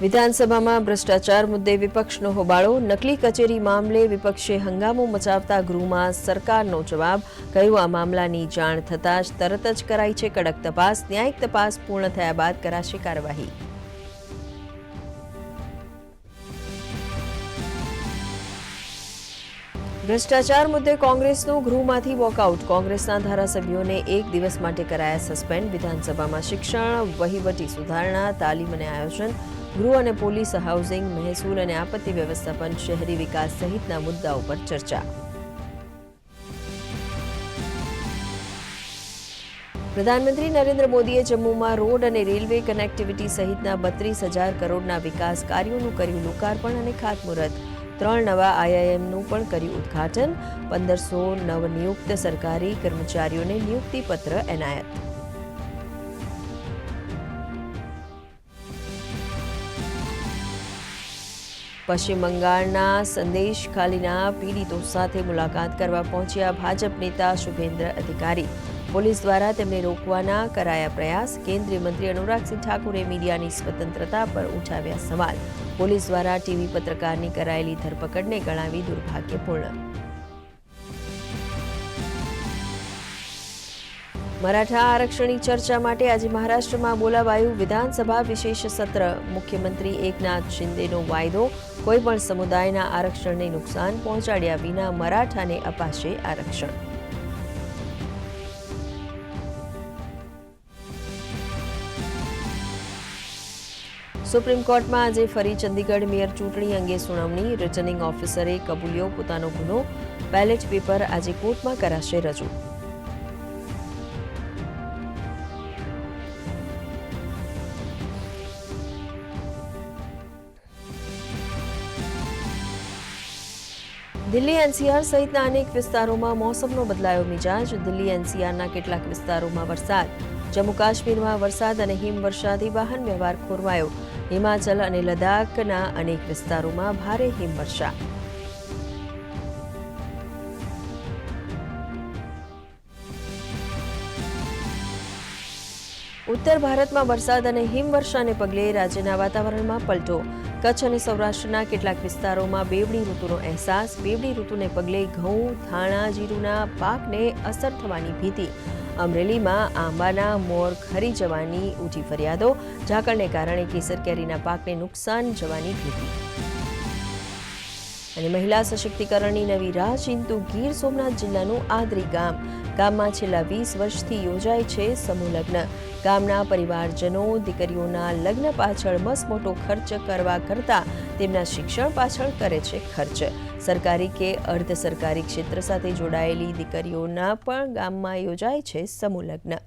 વિધાનસભામાં ભ્રષ્ટાચાર મુદ્દે વિપક્ષનો હોબાળો, નકલી કચેરી મામલે વિપક્ષે હંગામો મચાવતા ગૃહમાં સરકારનો જવાબ. કહ્યું, આ મામલાની જાણ થતાં જ તરત જ કરાઈ છે કડક તપાસ. ન્યાયિક તપાસ પૂર્ણ થયા બાદ કરાશે કાર્યવાહી. ભ્રષ્ટાચાર મુદ્દે કોંગ્રેસનું ગૃહમાંથી વોકઆઉટ. કોંગ્રેસના ધારાસભ્યોને એક દિવસ માટે કરાયા સસ્પેન્ડ. વિધાનસભામાં શિક્ષણ, વહીવટી સુધારણા, તાલીમ અને આયોજન ગૃહ અને પોલીસ, હાઉસિંગ, મહેસૂલ અને આપત્તિ વ્યવસ્થાપન, શહેરી વિકાસ સહિતના મુદ્દાઓ પર ચર્ચા. પ્રધાનમંત્રી નરેન્દ્ર મોદીએ જમ્મુમાં રોડ અને રેલવે કનેક્ટિવિટી સહિતના બત્રીસ હજાર કરોડના વિકાસ કાર્યોનું કર્યું લોકાર્પણ અને ખાતમુહૂર્ત. ત્રણ નવા આઈઆઈએમનું પણ કર્યું ઉદ્ઘાટન. પંદરસો નવનિયુક્ત સરકારી કર્મચારીઓને નિયુક્તિપત્ર એનાયત. પશ્ચિમ બંગાળના સંદેશ ખાલીના પીડિતો સાથે મુલાકાત કરવા પહોંચ્યા ભાજપ નેતા શુભેન્દ્ર અધિકારી. પોલીસ દ્વારા તેમને રોકવાના કરાયા પ્રયાસ કેન્દ્રીય મંત્રી અનુરાગસિંહ ઠાકુરે મીડિયાની સ્વતંત્રતા પર ઉઠાવ્યા સવાલ. પોલીસ દ્વારા ટીવી પત્રકારની કરાયેલી ધરપકડને ગણાવી દુર્ભાગ્યપૂર્ણ. મરાઠા આરક્ષણની ચર્ચા માટે આજે મહારાષ્ટ્રમાં બોલાવાયું વિધાનસભા વિશેષ સત્ર. મુખ્યમંત્રી એકનાથ શિંદેનો વાયદો કોઈપણ સમુદાયના આરક્ષણને નુકસાન પહોંચાડ્યા વિના મરાઠાને અપાશે આરક્ષણ. સુપ્રીમ કોર્ટમાં આજે ફરી ચંદીગઢ મેયર ચૂંટણી અંગે સુનાવણી. રિટર્નિંગ ઓફિસરે કબૂલ્યો પોતાનો ગુનો. બેલેટ પેપર આજે કોર્ટમાં કરાશે રજૂ. દિલ્હી એનસીઆર સહિતના અનેક વિસ્તારોમાં મોસમનો બદલાયો મિજાજ. દિલ્હી એનસીઆરના કેટલાક વિસ્તારોમાં વરસાદ. જમ્મુ કાશ્મીરમાં વરસાદ અને હિમવર્ષાથી વાહન વ્યવહાર ખોરવાયો. હિમાચલ અને લદ્દાખના અનેક વિસ્તારોમાં ભારે હિમવર્ષા. ઉત્તર ભારતમાં વરસાદ અને હિમવર્ષાને પગલે રાજ્યના વાતાવરણમાં પલટો. કચ્છ અને સૌરાષ્ટ્રના કેટલાક વિસ્તારોમાં બેવડી ઋતુનો અહેસાસ. બેવડી ઋતુને પગલે ઘઉં, ધાણા, જીરુના પાકને અસર થવાની ભીતિ. અમરેલીમાં આંબાના મોર ખરી જવાની ઊંચી ફરિયાદો. ઝાકળને કારણે કેસર કેરીના પાકને નુકસાન જવાની ભીતિ. અને મહિલા સશક્તિકરણની નવી રાહ ચિંતુ ગીર સોમનાથ જિલ્લાનું આદરી ગામ. ગામમાં છેલ્લા વીસ વર્ષથી યોજાય છે સમૂહ લગ્ન. ગામના પરિવારજનો, દીકરીઓના લગ્ન પાછળ મસમોટો ખર્ચ કરવા કરતાં તેમના શિક્ષણ પાછળ કરે છે ખર્ચ. સરકારી કે અર્ધ સરકારી ક્ષેત્ર સાથે જોડાયેલી દીકરીઓના પણ ગામમાં યોજાય છે સમૂહ લગ્ન.